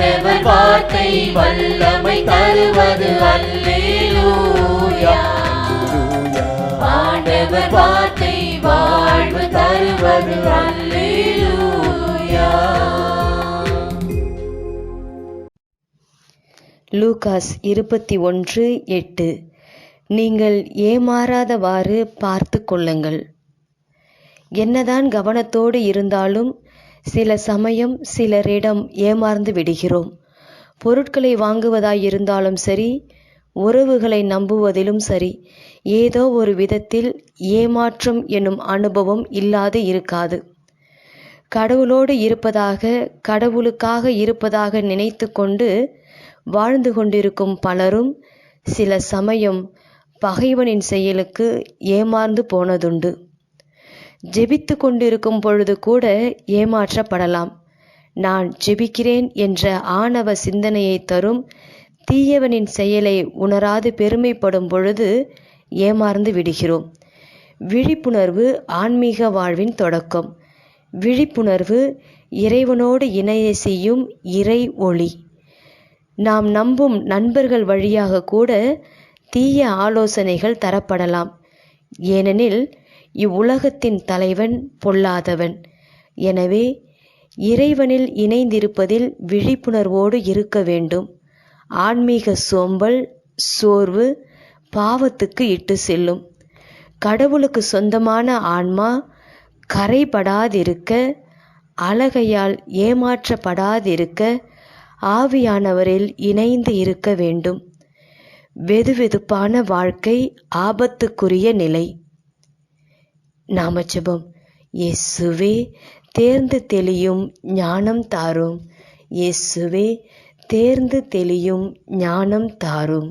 ஆண்டவர் வார்த்தை வல்லமை தருவது அல்லேலூயா. ஆண்டவர் வார்த்தை வாழ்வு தருவது அல்லேலூயா. லூகாஸ் இருபத்தி ஒன்று எட்டு. நீங்கள் ஏமாறாதவாறு பார்த்து கொள்ளுங்கள். என்னதான் கவனத்தோடு இருந்தாலும் சில சமயம் சிலரிடம் ஏமாந்து விடுகிறோம். பொருட்களை வாங்குவதாயிருந்தாலும் சரி உறவுகளை நம்புவதிலும் சரி ஏதோ ஒரு விதத்தில் ஏமாற்றம் என்னும் அனுபவம் இல்லாது இருக்காது. கடவுளோடு இருப்பதாக கடவுளுக்காக இருப்பதாக நினைத்து கொண்டு வாழ்ந்து கொண்டிருக்கும் பலரும் சில சமயம் பகைவனின் செயலுக்கு ஏமாந்து போனதுண்டு. ஜெபித்து கொண்டிருக்கும் பொழுது கூட ஏமாற்றப்படலாம். நான் ஜெபிக்கிறேன் என்ற ஆணவ சிந்தனையை தரும் தீயவனின் செயலை உணராது பெருமைப்படும் பொழுது ஏமாறந்து விடுகிறோம். விழிப்புணர்வு ஆன்மீக வாழ்வின் தொடக்கம். விழிப்புணர்வு இறைவனோடு இணைய செய்யும் இறை ஒளி. நாம் நம்பும் நண்பர்கள் வழியாக கூட தீய ஆலோசனைகள் தரப்படலாம். ஏனெனில் இவ்வுலகத்தின் தலைவன் பொல்லாதவன். எனவே இறைவனில் இணைந்திருப்பதில் விழிப்புணர்வோடு இருக்க வேண்டும். ஆன்மீக சோம்பல் சோர்வு பாவத்துக்கு இட்டு செல்லும். கடவுளுக்கு சொந்தமான ஆன்மா கரைபடாதிருக்க அழகையால் ஏமாற்றப்படாதிருக்க ஆவியானவரில் இணைந்து இருக்க வேண்டும். வெதுவெதுப்பான வாழ்க்கை ஆபத்துக்குரிய நிலை. நாம ஜெபம் இயேசுவே தேர்ந்து தெளியும் ஞானம் தாரும். இயேசுவே தேர்ந்து தெளியும் ஞானம் தாரும்.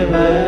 பெற்றவர்